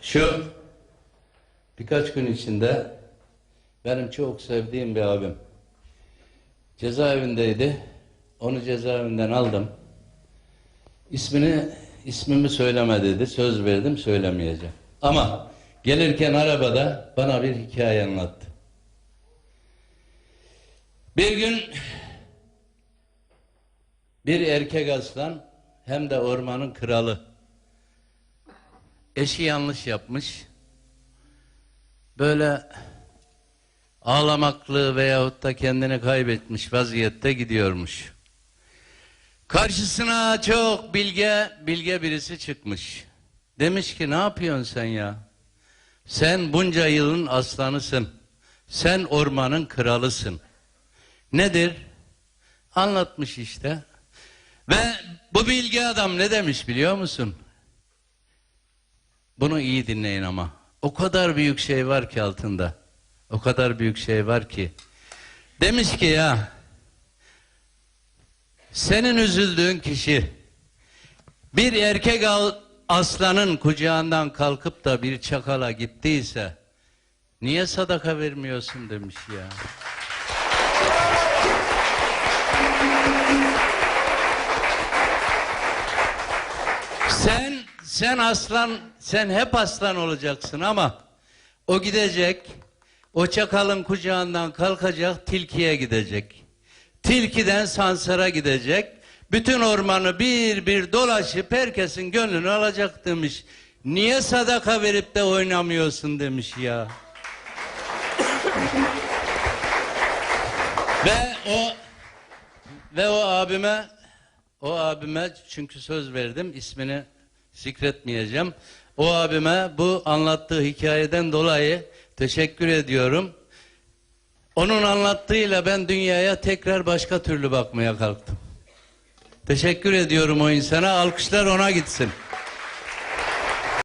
Şu birkaç gün içinde benim çok sevdiğim bir abim cezaevindeydi. Onu cezaevinden aldım. İsmini ismimi söyleme dedi. Söz verdim söylemeyeceğim. Ama gelirken arabada bana bir hikaye anlattı. Bir gün bir erkek aslan hem de ormanın kralı. Eşi yanlış yapmış. Böyle ağlamaklı veyahut da kendini kaybetmiş vaziyette gidiyormuş. Karşısına çok bilge bilge birisi çıkmış. Demiş ki ne yapıyorsun sen ya? Sen bunca yılın aslanısın. Sen ormanın kralısın. Nedir? Anlatmış işte. Ve bu bilgi adam ne demiş biliyor musun? Bunu iyi dinleyin ama. O kadar büyük şey var ki altında. O kadar büyük şey var ki. Demiş ki ya senin üzüldüğün kişi bir erkek al, aslanın kucağından kalkıp da bir çakala gittiyse niye sadaka vermiyorsun demiş ya. Sen sen aslan sen hep aslan olacaksın ama o gidecek o çakalın kucağından kalkacak tilkiye gidecek. Tilkiden sansara gidecek. Bütün ormanı bir bir dolaşıp herkesin gönlünü alacak demiş. Niye sadaka verip de oynamıyorsun demiş ya. Ve o ve o abime o abime çünkü söz verdim ismini zikretmeyeceğim. O abime bu anlattığı hikayeden dolayı teşekkür ediyorum. Onun anlattığıyla ben dünyaya tekrar başka türlü bakmaya kalktım. Teşekkür ediyorum o insana. Alkışlar ona gitsin.